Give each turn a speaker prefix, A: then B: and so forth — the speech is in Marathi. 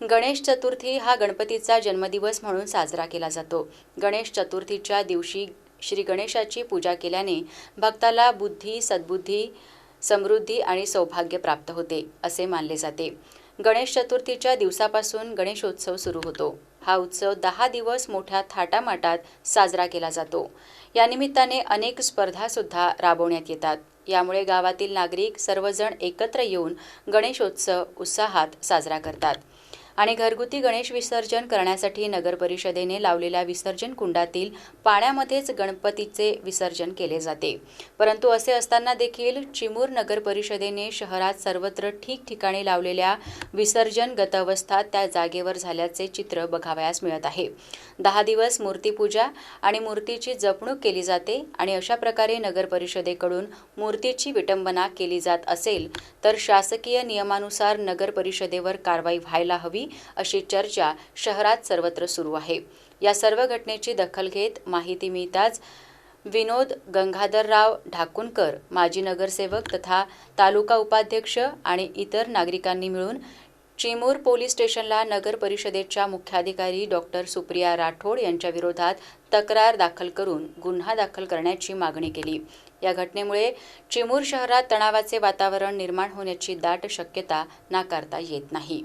A: गणेश चतुर्थी हा गणपतीचा जन्मदिवस म्हणून साजरा केला जातो. गणेश चतुर्थीच्या दिवशी श्री गणेशाची पूजा केल्याने भक्ताला बुद्धी सद्बुद्धी समृद्धी आणि सौभाग्य प्राप्त होते असे मानले जाते. गणेश चतुर्थीच्या दिवसापासून गणेशोत्सव सुरू होतो. हा उत्सव दहा दिवस मोठ्या थाटामाटात साजरा केला जातो. या निमित्ताने अनेक स्पर्धासुद्धा राबवण्यात येतात. यामुळे गावातील नागरिक सर्वजण एकत्र येऊन गणेशोत्सव उत्साहात साजरा करतात. आणि घरगुती गणेश विसर्जन करण्यासाठी नगर परिषदेने लावलेल्या विसर्जन कुंडातील पाण्यामध्येच गणपतीचे विसर्जन केले जाते. परंतु असे असताना देखील चिमूर नगर परिषदेने शहरात सर्वत्र ठिकठिकाणी लावलेल्या विसर्जन गतावस्था त्या जागेवर झाल्याचे चित्र बघावयास मिळत आहे. दहा दिवस मूर्तीपूजा आणि मूर्तीची जपणूक केली जाते आणि अशा प्रकारे नगर परिषदेकडून मूर्तीची विटंबना केली जात असेल तर शासकीय नियमानुसार नगर परिषदेवर कारवाई व्हायला हवी अशी चर्चा शहरात सर्वत्र सुरू आहे. या सर्व घटनेची दखल घेत माहिती मिळताच विनोद गंगाधरराव ढाकुणकर माजी नगरसेवक तथा तालुका उपाध्यक्ष आणि इतर नागरिकांनी मिळून चिमूर पोलीस स्टेशनला नगर परिषदेच्या मुख्याधिकारी डॉक्टर सुप्रिया राठोड यांच्या विरोधात तक्रार दाखल करून गुन्हा दाखल करण्याची मागणी केली. या घटनेमुळे चिमूर शहरात तणावाचे वातावरण निर्माण होण्याची दाट शक्यता नाकारता येत नाही.